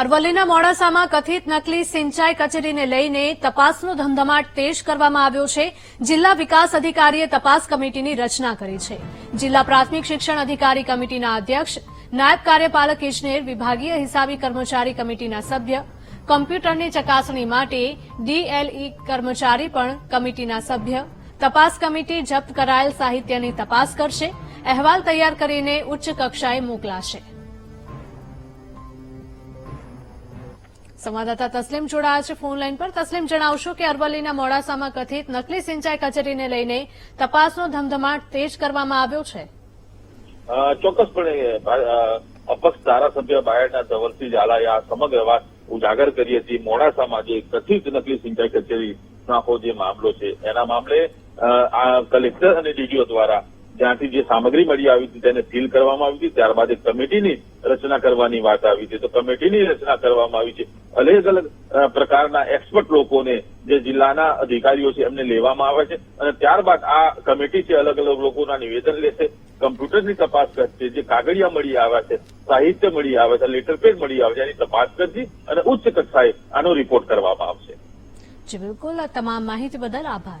અરવલ્લીના મોડાસામાં કથિત નકલી સિંચાઈ કચેરીને લઈને તપાસનો ધમધમાટ તેજ કરવામાં આવ્યો છે. જિલ્લા વિકાસ અધિકારીએ તપાસ કમિટીની રચના કરી છે. જિલ્લા પ્રાથમિક શિક્ષણ અધિકારી કમિટીના અધ્યક્ષ, નાયબ કાર્યપાલક ઇજનેર, વિભાગીય હિસાબી કર્મચારી કમિટીના સભ્ય, કોમ્પ્યુટરની ચકાસણી માટે ડીએલઈ કર્મચારી પણ કમિટીના સભ્ય. તપાસ કમિટી જપ્ત કરાયેલ સાહિત્યની તપાસ કરશે. અહેવાલ તૈયાર કરીને ઉચ્ચ કક્ષાએ મોકલાશે. સંવાદદાતા તસ્લીમ જોડાયા છે ફોન લાઈન પર. તસ્લીમ, જણાવશો કે અરવલ્લીના મોડાસામાં કથિત નકલી સિંચાઈ કચેરીને લઈને તપાસનો ધમધમાટ તેજ કરવામાં આવ્યો છે. ચોક્કસપણે અપક્ષ ધારાસભ્ય બાયડના ધવલસિંહ ઝાલાએ આ સમગ્ર વાત ઉજાગર કરી હતી. મોડાસામાં જે કથિત નકલી સિંચાઈ કચેરીનો આખો જે મામલો છે, એના મામલે કલેક્ટર અને ડીડીઓ દ્વારા જ્યાંથી જે સામગ્રી મળી આવી હતી તેને સીલ કરવામાં આવી હતી. ત્યારબાદ એક કમિટીની રચના કરવાની વાત આવી હતી. તો કમિટીની રચના કરવામાં આવી છે. અલગ અલગ પ્રકારના એક્સપર્ટ લોકોને જે જિલ્લાના અધિકારીઓ છે એમને લેવામાં આવે છે. અને ત્યારબાદ આ કમિટી છે અલગ અલગ લોકોના નિવેદન લેશે. કમ્પ્યુટરની તપાસ કરશે. જે કાગળિયા મળી આવ્યા છે, સાહિત્ય મળી આવે છે, લેટર પેડ મળી આવે છે, એની તપાસ કરશે અને ઉચ્ચ કક્ષાએ આનો રિપોર્ટ કરવામાં આવશે. બિલકુલ. તમામ માહિતી બદલ આભાર.